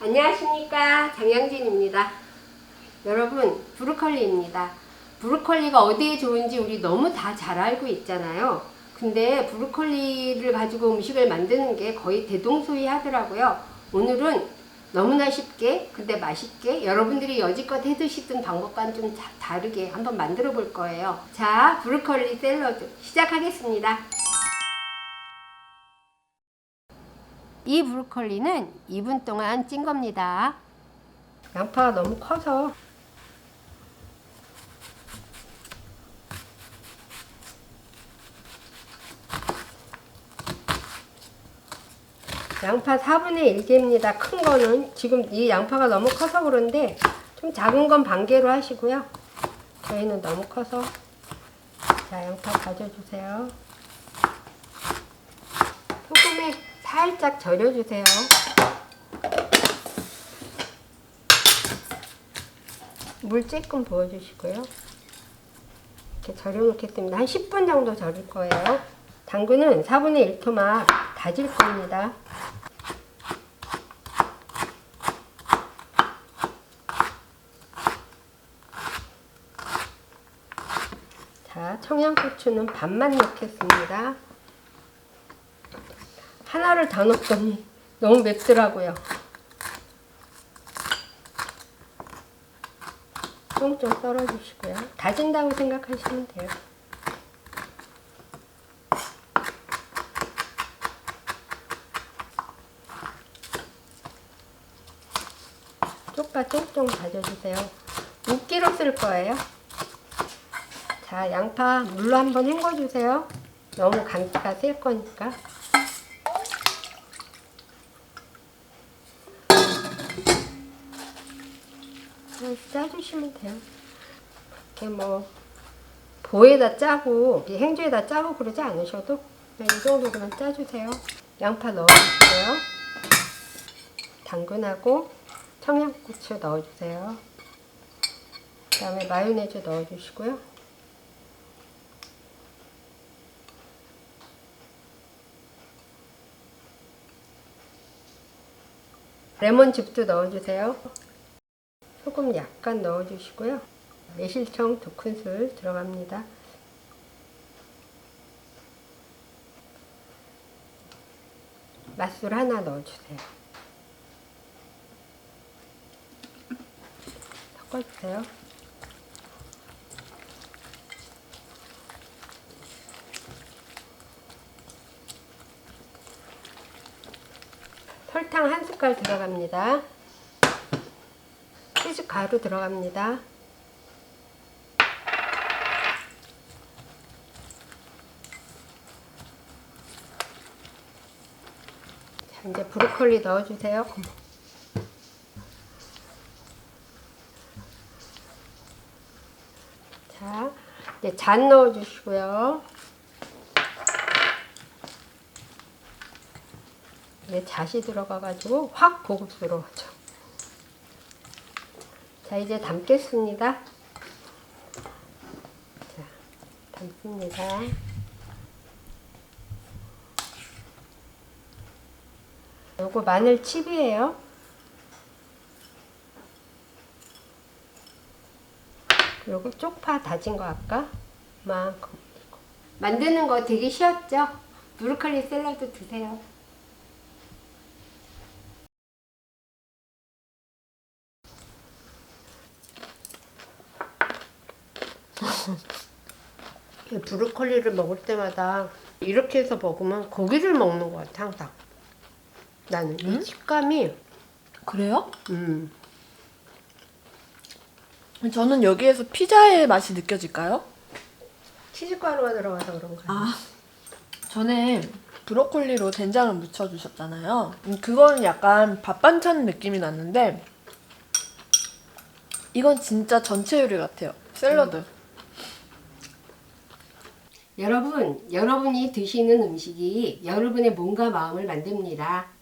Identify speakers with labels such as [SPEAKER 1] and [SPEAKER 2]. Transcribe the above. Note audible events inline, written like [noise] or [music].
[SPEAKER 1] 안녕하십니까 장영진입니다. 여러분 브로콜리입니다. 브로콜리가 어디에 좋은지 우리 너무 다 잘 알고 있잖아요. 근데 브로콜리를 가지고 음식을 만드는 게 거의 대동소이 하더라고요. 오늘은 너무나 쉽게 근데 맛있게 여러분들이 여지껏 해 드시던 방법과는 좀 자- 다르게 한번 만들어 볼 거예요. 자 브로콜리 샐러드 시작하겠습니다. 이 브로콜리는 2분 동안 찐 겁니다. 양파가 너무 커서 양파 4분의 1개입니다. 큰 거는 지금 이 양파가 너무 커서 그런데 좀 작은 건 반개로 하시고요. 저희는 너무 커서 자 양파 다져주세요. 소금에 살짝 절여주세요. 물 조금 부어주시고요. 이렇게 절여놓겠습니다. 한 10분 정도 절일 거예요. 당근은 4분의 1토막 다질 겁니다. 자, 청양고추는 반만 넣겠습니다. 하나를 다 넣었더니 너무 맵더라고요. 좀좀 썰어주시고요. 다진다고 생각하시면 돼요. 쪽파 쫑쫑 다져주세요. 웃기로 쓸 거예요. 자, 양파 물로 한번 헹궈주세요. 너무 감기가 셀 거니까. 이렇게 짜주시면 돼요. 이렇게 뭐 보에다 짜고 이 행주에다 짜고 그러지 않으셔도 그냥 이 정도 그냥 짜주세요. 양파 넣어주시고요. 당근하고 청양고추 넣어주세요. 그 다음에 마요네즈 넣어주시고요. 레몬즙도 넣어주세요. 소금 약간 넣어주시고요. 매실청 두 큰술 들어갑니다. 맛술 하나 넣어주세요. 섞어주세요. 설탕 한 숟갈 들어갑니다. 치즈 가루 들어갑니다. 자, 이제 브로콜리 넣어주세요. [laughs] 자, 이제 잔 넣어주시고요. 이게 잣이 들어가가지고 확 고급스러워져. 자, 이제 담겠습니다. 자, 담습니다. 요거 마늘 칩이에요. 요거 쪽파 다진 거 아까 만큼 만드는 거 되게 쉬웠죠? 브로콜리 샐러드 드세요. 브로콜리를 먹을 때마다 이렇게 해서 먹으면 고기를 먹는 것 같아 항상 나는 이 식감이
[SPEAKER 2] 그래요?
[SPEAKER 1] 음
[SPEAKER 2] 저는 여기에서 피자의 맛이 느껴질까요?
[SPEAKER 1] 치즈가루가 들어가서 그런 거야
[SPEAKER 2] 아, 전에 브로콜리로 된장을 묻혀주셨잖아요. 음, 그거는 약간 밥 반찬 느낌이 났는데 이건 진짜 전체 요리 같아요. 샐러드.
[SPEAKER 1] 여러분 여러분이 드시는 음식이 여러분의 몸과 마음을 만듭니다